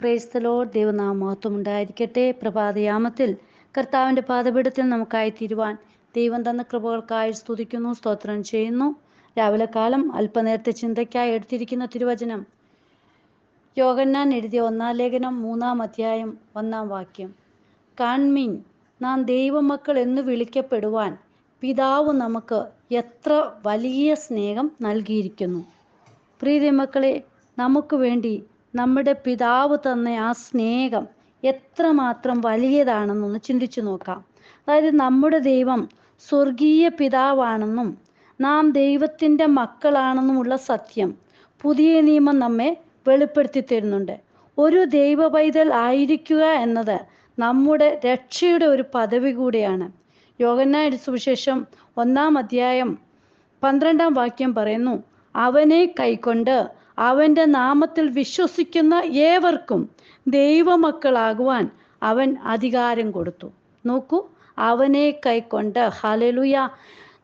പ്രേസ്തലോ ദൈവനാമഹത്വം ഉണ്ടായിരിക്കട്ടെ പ്രഭാതയാമത്തിൽ കർത്താവിന്റെ പാതപീഠത്തിൽ നമുക്കായി തീരുവാൻ ദൈവം തന്ന കൃപകൾക്കായി സ്തുതിക്കുന്നു സ്തോത്രം ചെയ്യുന്നു. രാവിലെ കാലം അല്പനേരത്തെ ചിന്തയ്ക്കായി എടുത്തിരിക്കുന്ന തിരുവചനം. യോഗന്നാൻ എഴുതിയ ഒന്നാം ലേഖനം മൂന്നാം അധ്യായം ഒന്നാം വാക്യം. കാൺമീൻ നാം ദൈവമക്കൾ എന്ന് വിളിക്കപ്പെടുവാൻ പിതാവ് നമുക്ക് എത്ര വലിയ സ്നേഹം നൽകിയിരിക്കുന്നു. പ്രീതി മക്കളെ നമുക്ക് വേണ്ടി നമ്മുടെ പിതാവ് തന്ന ആ സ്നേഹം എത്രമാത്രം വലിയതാണെന്നൊന്ന് ചിന്തിച്ചു നോക്കാം. അതായത് നമ്മുടെ ദൈവം സ്വർഗീയ പിതാവാണെന്നും നാം ദൈവത്തിന്റെ മക്കളാണെന്നുമുള്ള സത്യം പുതിയ നിയമം നമ്മെ വെളിപ്പെടുത്തി തരുന്നുണ്ട്. ഒരു ദൈവ പൈതൽ ആയിരിക്കുക എന്നത് നമ്മുടെ രക്ഷയുടെ ഒരു പദവി കൂടിയാണ്. യോഗനായ സുവിശേഷം ഒന്നാം അധ്യായം പന്ത്രണ്ടാം വാക്യം പറയുന്നു അവനെ കൈക്കൊണ്ട് അവന്റെ നാമത്തിൽ വിശ്വസിക്കുന്ന ഏവർക്കും ദൈവമക്കളാകുവാൻ അവൻ അധികാരം കൊടുത്തു. നോക്കൂ അവനെ കൈക്കൊണ്ട് ഹലലുയ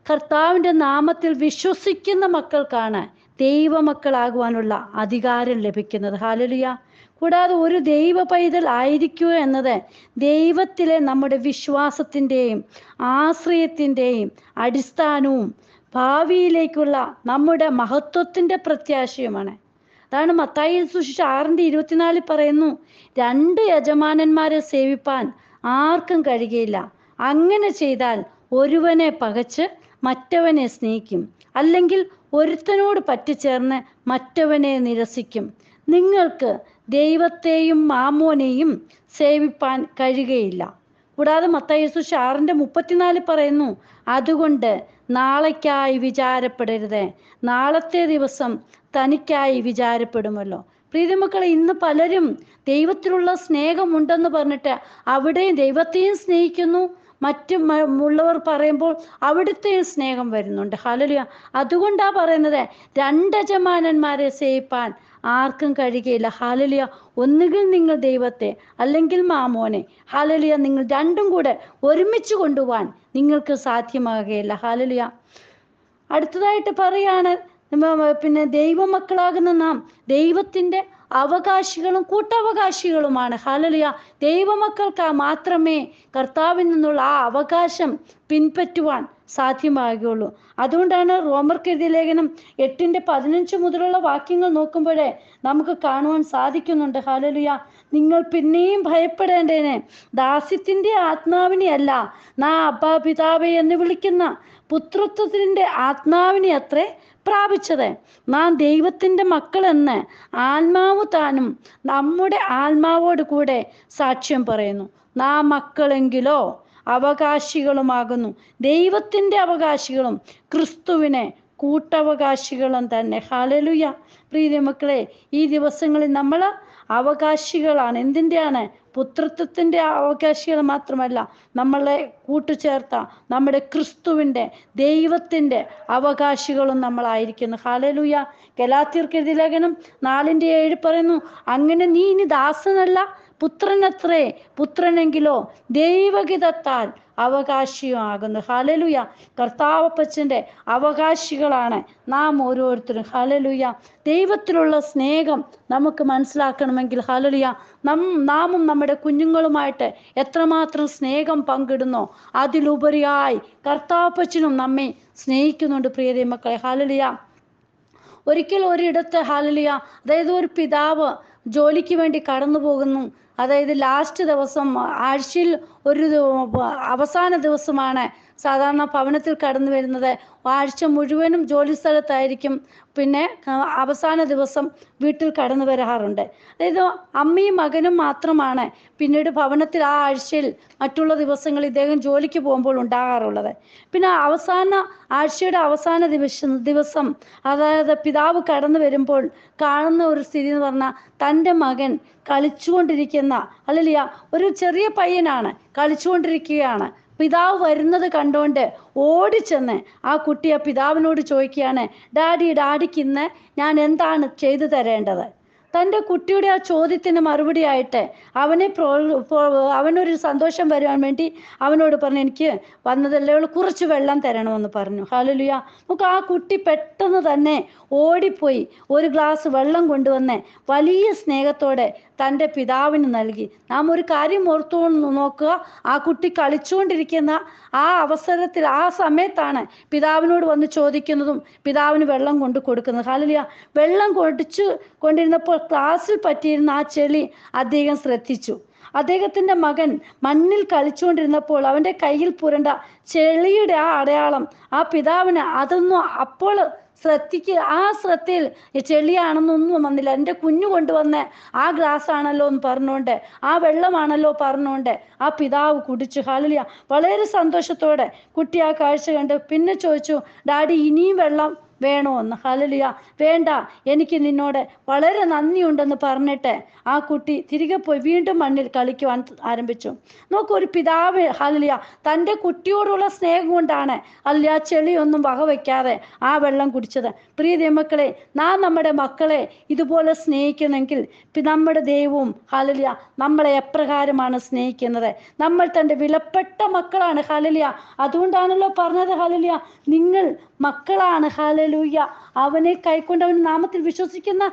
കർത്താവിന്റെ നാമത്തിൽ വിശ്വസിക്കുന്ന മക്കൾക്കാണ് ദൈവമക്കളാകുവാനുള്ള അധികാരം ലഭിക്കുന്നത്. ഹാലലുയ കൂടാതെ ഒരു ദൈവ പൈതൽ ആയിരിക്കുക എന്നത് ദൈവത്തിലെ നമ്മുടെ വിശ്വാസത്തിന്റെയും ആശ്രയത്തിന്റെയും അടിസ്ഥാനവും ഭാവിയിലേക്കുള്ള നമ്മുടെ മഹത്വത്തിന്റെ പ്രത്യാശയുമാണ്. അതാണ് മത്തായി സുശിഷ ആറിന്റെ ഇരുപത്തിനാലിൽ പറയുന്നു രണ്ട് യജമാനന്മാരെ സേവിപ്പാൻ ആർക്കും കഴിയുകയില്ല. അങ്ങനെ ചെയ്താൽ ഒരുവനെ പകച്ച് മറ്റവനെ സ്നേഹിക്കും. അല്ലെങ്കിൽ ഒരുത്തനോട് പറ്റിച്ചേർന്ന് മറ്റവനെ നിരസിക്കും. നിങ്ങൾക്ക് ദൈവത്തെയും മാമോനെയും സേവിപ്പാൻ കഴിയുകയില്ല. കൂടാതെ മത്തയേസു ഷാറിന്റെ മുപ്പത്തിനാല് പറയുന്നു അതുകൊണ്ട് നാളേക്കായി വിചാരപ്പെടരുത്. നാളത്തെ ദിവസം തനിക്കായി വിചാരപ്പെടുമല്ലോ. പ്രീതിമക്കളെ ഇന്ന് പലരും ദൈവത്തിലുള്ള സ്നേഹമുണ്ടെന്ന് പറഞ്ഞിട്ട് അവിടെയും ദൈവത്തെയും സ്നേഹിക്കുന്നു. മറ്റു ഉള്ളവർ പറയുമ്പോൾ അവിടുത്തെ സ്നേഹം വരുന്നുണ്ട്. ഹലലിയ അതുകൊണ്ടാ പറയുന്നത് രണ്ടജമാനന്മാരെ സേവിപ്പാൻ ആർക്കും കഴിയുകയില്ല. ഹാലലിയ ഒന്നുകിൽ നിങ്ങൾ ദൈവത്തെ അല്ലെങ്കിൽ മാമോനെ. ഹാലലിയ നിങ്ങൾ രണ്ടും കൂടെ ഒരുമിച്ച് കൊണ്ടുപോകാൻ നിങ്ങൾക്ക് സാധ്യമാകുകയില്ല. ഹാലലിയ അടുത്തതായിട്ട് പറയാണ് പിന്നെ ദൈവമക്കളാകുന്ന നാം ദൈവത്തിന്റെ അവകാശികളും കൂട്ടവകാശികളുമാണ്. ഹാലലിയ ദൈവമക്കൾക്ക് മാത്രമേ കർത്താവിൽ നിന്നുള്ള ആ അവകാശം പിൻപറ്റുവാൻ സാധ്യമാകുകയുള്ളൂ. അതുകൊണ്ടാണ് റോമർക്കെഴുതിയ ലേഖനം എട്ടിന്റെ പതിനഞ്ച് മുതലുള്ള വാക്യങ്ങൾ നോക്കുമ്പോഴേ നമുക്ക് കാണുവാൻ സാധിക്കുന്നുണ്ട്. ഹാലലുയ നിങ്ങൾ പിന്നെയും ഭയപ്പെടേണ്ടേനെ. ദാസ്യത്തിന്റെ ആത്മാവിനെ അല്ല നാ അബ്ബാ പിതാവേ എന്ന് വിളിക്കുന്ന പുത്രത്വത്തിന്റെ ആത്മാവിനെ അത്രേ പ്രാപിച്ചത്. നാം ദൈവത്തിന്റെ മക്കളെന്ന് ആത്മാവ് താനും നമ്മുടെ ആത്മാവോട് കൂടെ സാക്ഷ്യം പറയുന്നു. നാം മക്കളെങ്കിലോ അവകാശികളുമാകുന്നു. ദൈവത്തിന്റെ അവകാശികളും ക്രിസ്തുവിനെ കൂട്ടവകാശികളും തന്നെ. ഹാലലുയ പ്രീതി മക്കളെ ഈ ദിവസങ്ങളിൽ നമ്മൾ അവകാശികളാണ്. എന്തിന്റെയാണ്? പുത്രത്വത്തിന്റെ അവകാശികൾ മാത്രമല്ല നമ്മളെ കൂട്ടുചേർത്ത നമ്മുടെ ക്രിസ്തുവിന്റെ ദൈവത്തിന്റെ അവകാശികളും നമ്മളായിരിക്കുന്നു. ഹാലലുയ ഗലാത്തിർക്കെഴുതി ലേഖനം നാലിന്റെ ഏഴ് പറയുന്നു അങ്ങനെ നീ ഇനി ദാസനല്ല പുത്രനത്രേ പുത്രനെങ്കിലോ ദൈവഗിതത്താൽ അവകാശിയുമാകുന്നു. ഹലലുയ കർത്താവപ്പച്ചന്റെ അവകാശികളാണ് നാം ഓരോരുത്തരും. ഹലലുയ ദൈവത്തിലുള്ള സ്നേഹം നമുക്ക് മനസ്സിലാക്കണമെങ്കിൽ ഹലലുയ നം നാമും നമ്മുടെ കുഞ്ഞുങ്ങളുമായിട്ട് എത്രമാത്രം സ്നേഹം പങ്കിടുന്നോ അതിലുപരിയായി കർത്താവപ്പച്ചനും നമ്മെ സ്നേഹിക്കുന്നുണ്ട് പ്രിയതേ മക്കളെ. ഹലലുയ ഒരിക്കൽ ഒരിടത്ത് ഹാലലിയ അതായത് ഒരു പിതാവ് ജോലിക്ക് വേണ്ടി കടന്നു പോകുന്നു അതായത് ലാസ്റ്റ് ദിവസം ആഴ്ചയിൽ ഒരു അവസാന ദിവസമാണ് സാധാരണ ഭവനത്തിൽ കടന്നു വരുന്നത് ആഴ്ച മുഴുവനും ജോലി സ്ഥലത്തായിരിക്കും. പിന്നെ അവസാന ദിവസം വീട്ടിൽ കടന്നു വരാറുണ്ട്. അതായത് അമ്മയും മകനും മാത്രമാണ് പിന്നീട് ഭവനത്തിൽ ആ ആഴ്ചയിൽ മറ്റുള്ള ദിവസങ്ങൾ ഇദ്ദേഹം ജോലിക്ക് പോകുമ്പോൾ ഉണ്ടാകാറുള്ളത്. പിന്നെ അവസാന ആഴ്ചയുടെ അവസാന ദിവസം ദിവസം അതായത് പിതാവ് കടന്നു വരുമ്പോൾ കാണുന്ന ഒരു സ്ഥിതി എന്ന് പറഞ്ഞാൽ തന്റെ മകൻ കളിച്ചുകൊണ്ടിരിക്കുന്ന അല്ലെങ്കിൽ ഒരു ചെറിയ പയ്യനാണ് കളിച്ചുകൊണ്ടിരിക്കുകയാണ്. പിതാവ് വരുന്നത് കണ്ടുകൊണ്ട് ഓടിച്ചെന്ന് ആ കുട്ടി ആ പിതാവിനോട് ചോദിക്കുകയാണ് ഡാഡി ഡാഡിക്ക് ഇന്ന് ഞാൻ എന്താണ് ചെയ്തു തരേണ്ടത്? തന്റെ കുട്ടിയുടെ ആ ചോദ്യത്തിന് മറുപടിയായിട്ട് അവനെ പ്രോ അവനൊരു സന്തോഷം വരുവാൻ വേണ്ടി അവനോട് പറഞ്ഞു എനിക്ക് വന്നതല്ലേ കുറച്ച് വെള്ളം തരണമെന്ന് പറഞ്ഞു. ഹാലലുയ നമുക്ക് ആ കുട്ടി പെട്ടെന്ന് തന്നെ ഓടിപ്പോയി ഒരു ഗ്ലാസ് വെള്ളം കൊണ്ടുവന്ന് വലിയ സ്നേഹത്തോടെ തന്റെ പിതാവിന് നൽകി. നാം ഒരു കാര്യം ഓർത്തു നോക്കുക. ആ കുട്ടി കളിച്ചുകൊണ്ടിരിക്കുന്ന ആ അവസരത്തിൽ ആ സമയത്താണ് പിതാവിനോട് വന്ന് ചോദിക്കുന്നതും പിതാവിന് വെള്ളം കൊണ്ട് കൊടുക്കുന്നത്. ഹാലലിയ വെള്ളം കൊടിച്ചു കൊണ്ടിരുന്നപ്പോൾ ക്ലാസ്സിൽ പറ്റിയിരുന്ന ആ ചെളി അദ്ദേഹം ശ്രദ്ധിച്ചു. അദ്ദേഹത്തിന്റെ മകൻ മണ്ണിൽ കളിച്ചുകൊണ്ടിരുന്നപ്പോൾ അവന്റെ കയ്യിൽ പുരണ്ട ചെളിയുടെ ആ അടയാളം ആ പിതാവിന് അതൊന്നും അപ്പോൾ ശ്രദ്ധിക്കുക ആ ശ്രദ്ധയിൽ ചെളിയാണെന്നൊന്നും വന്നില്ല. എന്റെ കുഞ്ഞു കൊണ്ടുവന്ന ആ ഗ്ലാസ് ആണല്ലോ എന്ന് പറഞ്ഞുകൊണ്ട് ആ വെള്ളമാണല്ലോ പറഞ്ഞുകൊണ്ട് ആ പിതാവ് കുടിച്ചു. ഹാലിയ വളരെ സന്തോഷത്തോടെ കുട്ടി ആ കാഴ്ച കണ്ട്. പിന്നെ ചോദിച്ചു ഡാഡി ഇനിയും വെള്ളം വേണോ എന്ന് ഹലലിയ വേണ്ട എനിക്ക് നിന്നോട് വളരെ നന്ദിയുണ്ടെന്ന് പറഞ്ഞിട്ട് ആ കുട്ടി തിരികെ പോയി വീണ്ടും മണ്ണിൽ കളിക്കുവാൻ ആരംഭിച്ചു. നോക്കൂ ഒരു പിതാവ് ഹലലിയ തന്റെ കുട്ടിയോടുള്ള സ്നേഹം കൊണ്ടാണ് അല്ല ആ ചെളിയൊന്നും വകവയ്ക്കാതെ ആ വെള്ളം കുടിച്ചത്. പ്രീതി മക്കളെ നാം നമ്മുടെ മക്കളെ ഇതുപോലെ സ്നേഹിക്കുന്നെങ്കിൽ പി- നമ്മുടെ ദൈവവും ഹലലിയ നമ്മളെ എപ്രകാരമാണ് സ്നേഹിക്കുന്നത്? നമ്മൾ തന്റെ വിലപ്പെട്ട മക്കളാണ് ഹലലിയ അതുകൊണ്ടാണല്ലോ പറഞ്ഞത് ഹലലിയ നിങ്ങൾ മക്കളാണ് ഹലലൂയ അവനെ കൈക്കൊണ്ട് അവൻ നാമത്തിൽ വിശ്വസിക്കുന്ന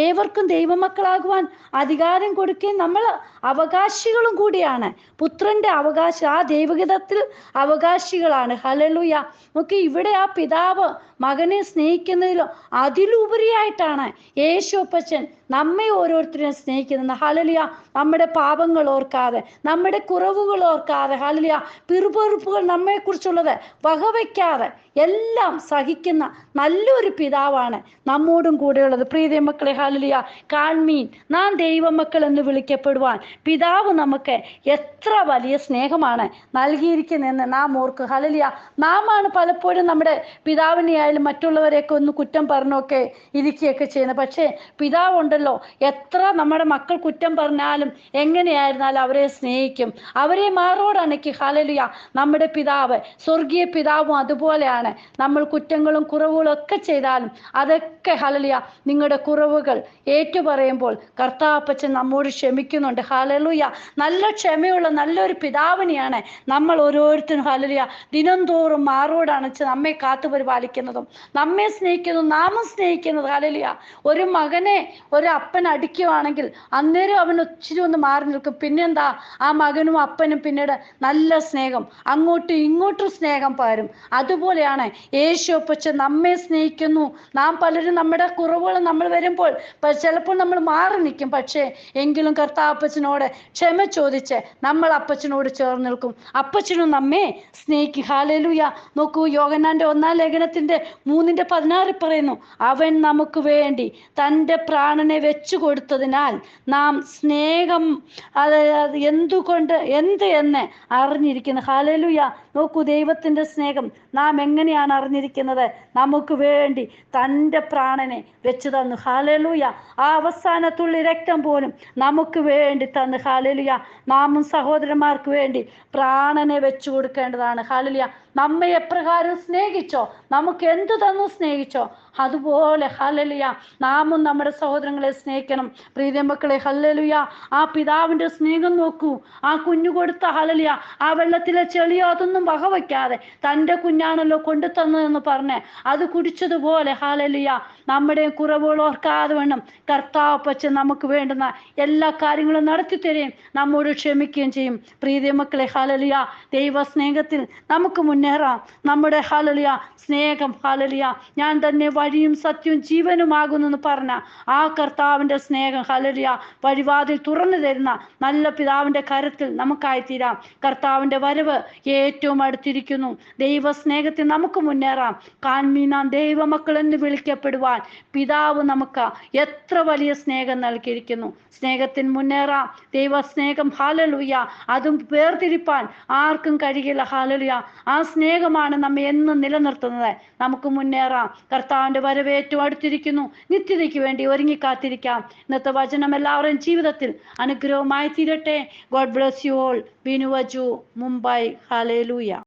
ഏവർക്കും ദൈവമക്കളാകുവാൻ അധികാരം കൊടുക്കുകയും നമ്മൾ അവകാശികളും കൂടിയാണ്. പുത്രന്റെ അവകാശം ആ ദൈവഗീതത്തിൽ അവകാശികളാണ്. ഹലലൂയ നോക്കി ഇവിടെ ആ പിതാവ് മകനെ സ്നേഹിക്കുന്നതിലും അതിലുപരിയായിട്ടാണ് യേശു അപ്പച്ചൻ നമ്മെ ഓരോരുത്തരെയും സ്നേഹിക്കുന്നത്. ഹലലിയ നമ്മുടെ പാപങ്ങൾ ഓർക്കാതെ നമ്മുടെ കുറവുകൾ ഓർക്കാതെ ഹലലിയ പിറുപെറുപ്പുകൾ നമ്മെക്കുറിച്ചുള്ളത് വകവയ്ക്കാതെ എല്ലാം സഹിക്കുന്ന നല്ലൊരു പിതാവാണ് നമ്മോടും കൂടെയുള്ളത്. പ്രീതി മക്കളെ ഹാലുലിയ കാൺമീൻ നാം ദൈവമക്കൾ എന്ന് വിളിക്കപ്പെടുവാൻ പിതാവ് നമുക്ക് എത്ര വലിയ സ്നേഹമാണ് നൽകിയിരിക്കുന്നതെന്ന് നാം ഓർക്കുക. ഹലലിയ നാമാണ് പലപ്പോഴും നമ്മുടെ പിതാവിനെ ആയാലും മറ്റുള്ളവരെയൊക്കെ ഒന്ന് കുറ്റം പറഞ്ഞൊക്കെ ഇരിക്കുകയൊക്കെ ചെയ്യുന്നത്. പക്ഷേ പിതാവ് ഉണ്ടല്ലോ എത്ര നമ്മുടെ മക്കൾ കുറ്റം പറഞ്ഞാലും എങ്ങനെയായിരുന്നാലും അവരെ സ്നേഹിക്കും. അവരെ മാറോടണക്കി ഹലലിയ നമ്മുടെ പിതാവ് സ്വർഗീയ പിതാവും അതുപോലെയാണ്. നമ്മൾ കുറ്റങ്ങളും കുറവുകളും ഒക്കെ ചെയ്താലും അതൊക്കെ ഹലലിയ നിങ്ങളുടെ കുറവുകൾ ഏറ്റുപറയുമ്പോൾ കർത്താപ്പച്ചൻ നമ്മോട് ക്ഷമിക്കുന്നുണ്ട്. ഹലലുയ നല്ല ക്ഷമയുള്ള നല്ലൊരു പിതാവിനെയാണ് നമ്മൾ ഓരോരുത്തരും ഹലലിയ ദിനംതോറും മാറോടണച്ച് നമ്മെ കാത്തു പരിപാലിക്കുന്നതും നമ്മെ സ്നേഹിക്കുന്നതും നാമം സ്നേഹിക്കുന്നത് ഹലലിയ ഒരു മകനെ ഒരു അപ്പൻ അടിക്കുവാണെങ്കിൽ അന്നേരം അവൻ ഒച്ചിരി ഒന്ന് മാറി നിൽക്കും. പിന്നെന്താ? ആ മകനും അപ്പനും പിന്നീട് നല്ല സ്നേഹം അങ്ങോട്ടും ഇങ്ങോട്ടും സ്നേഹം പകരും. അതുപോലെയാണ് യേശു അപ്പച്ചൻ നമ്മെ സ്നേഹിക്കുന്നു. നാം പലരും നമ്മുടെ കുറവുകൾ നമ്മൾ വരുമ്പോൾ ചിലപ്പോൾ നമ്മൾ മാറി നിൽക്കും. പക്ഷേ എങ്കിലും കർത്താവ് അപ്പച്ചനോട് ക്ഷമ ചോദിച്ച് നമ്മൾ അപ്പച്ചനോട് ചേർന്ന് നിൽക്കും. അപ്പച്ചനും നമ്മെ സ്നേഹിക്കും. ഹാലലുയ നോക്കൂ യോഗനാന്റെ ഒന്നാം ലേഖനത്തിന്റെ മൂന്നിന്റെ പതിനാറ് പറയുന്നു അവൻ നമുക്ക് വേണ്ടി തന്റെ പ്രാണനെ വെച്ചു കൊടുത്തതിനാൽ നാം സ്നേഹം അത് എന്തുകൊണ്ട് എന്ത് എന്ന് അറിഞ്ഞിരിക്കുന്നു. ഹാലലുയ നോക്കൂ ദൈവത്തിന്റെ സ്നേഹം നാം എങ്ങനെയാണ് അറിഞ്ഞിരിക്കുന്നത്? നമുക്ക് വേണ്ടി തന്റെ പ്രാണനെ വെച്ചു തന്നു. ഹാലലുയ ആ അവസാന തുള്ളി രക്തം പോലും നമുക്ക് വേണ്ടി തന്നു. ഹാലലുയ നാമും സഹോദരന്മാർക്ക് വേണ്ടി പ്രാണനെ വെച്ചു കൊടുക്കേണ്ടതാണ്. ഹാലലുയ നമ്മെ എപ്രകാരം സ്നേഹിച്ചോ? നമുക്ക് എന്തു തന്നു സ്നേഹിച്ചോ? അതുപോലെ ഹലലുയ നാമും നമ്മുടെ സഹോദരങ്ങളെ സ്നേഹിക്കണം. പ്രീതി മക്കളെ ഹല്ലലുയ. ആ പിതാവിന്റെ സ്നേഹം നോക്കൂ. ആ കുഞ്ഞു കൊടുത്ത ഹലലിയ ആ വെള്ളത്തിലെ ചെളിയോ അതൊന്നും വകവയ്ക്കാതെ തന്റെ കുഞ്ഞാണല്ലോ കൊണ്ടു തന്നതെന്ന് പറഞ്ഞ് അത് കുടിച്ചതുപോലെ ഹലലിയ നമ്മുടെ കുറവുകൾ ഓർക്കാതെ വേണം കർത്താവ് പച്ച നമുക്ക് വേണ്ടുന്ന എല്ലാ കാര്യങ്ങളും നടത്തി തരുകയും നമ്മോട് ക്ഷമിക്കുകയും ചെയ്യും. പ്രീതി മക്കളെ ഹലലിയ ദൈവ സ്നേഹത്തിൽ നമുക്ക് മുന്നേറാം. നമ്മുടെ ഹാലലിയ സ്നേഹം ഹാലലിയ ഞാൻ തന്നെ വഴിയും സത്യവും ജീവനുമാകുന്നു എന്ന് പറഞ്ഞ ആ കർത്താവിന്റെ സ്നേഹം ഹാലലിയ വഴിവാതിൽ തുറന്നു തരുന്ന നല്ല പിതാവിന്റെ കരത്തിൽ നമുക്കായി തീരാം കർത്താവിന്റെ വരവ് ഏറ്റവും അടുത്തിരിക്കുന്നു. ദൈവ സ്നേഹത്തിൽ നമുക്ക് മുന്നേറാം. കാൺമീനാം ദൈവമക്കൾ എന്ന് വിളിക്കപ്പെടുവാൻ പിതാവ് നമുക്ക് എത്ര വലിയ സ്നേഹം നൽകിയിരിക്കുന്നു. സ്നേഹത്തിന് മുന്നേറാം. ദൈവ സ്നേഹം ഹാലലുയ അതും വേർതിരിപ്പാൻ ആർക്കും കഴിയില്ല. ഹാലലുയ ആ സ്നേഹമാണ് നമ്മെ എന്നും നിലനിർത്തുന്നത്. നമുക്ക് മുന്നേറാം. കർത്താവിന്റെ വരവേറ്റവും അടുത്തിരിക്കുന്നു. നിത്യതയ്ക്ക് വേണ്ടി ഒരുങ്ങി കാത്തിരിക്കാം ഇന്നത്തെ വചനം എല്ലാവരുടെയും ജീവിതത്തിൽ അനുഗ്രഹമായി തീരട്ടെ. ഗോഡ് ബ്ലസ് യു ഓൾ ബിനുവജു മുംബൈ. ഹാലേലൂയ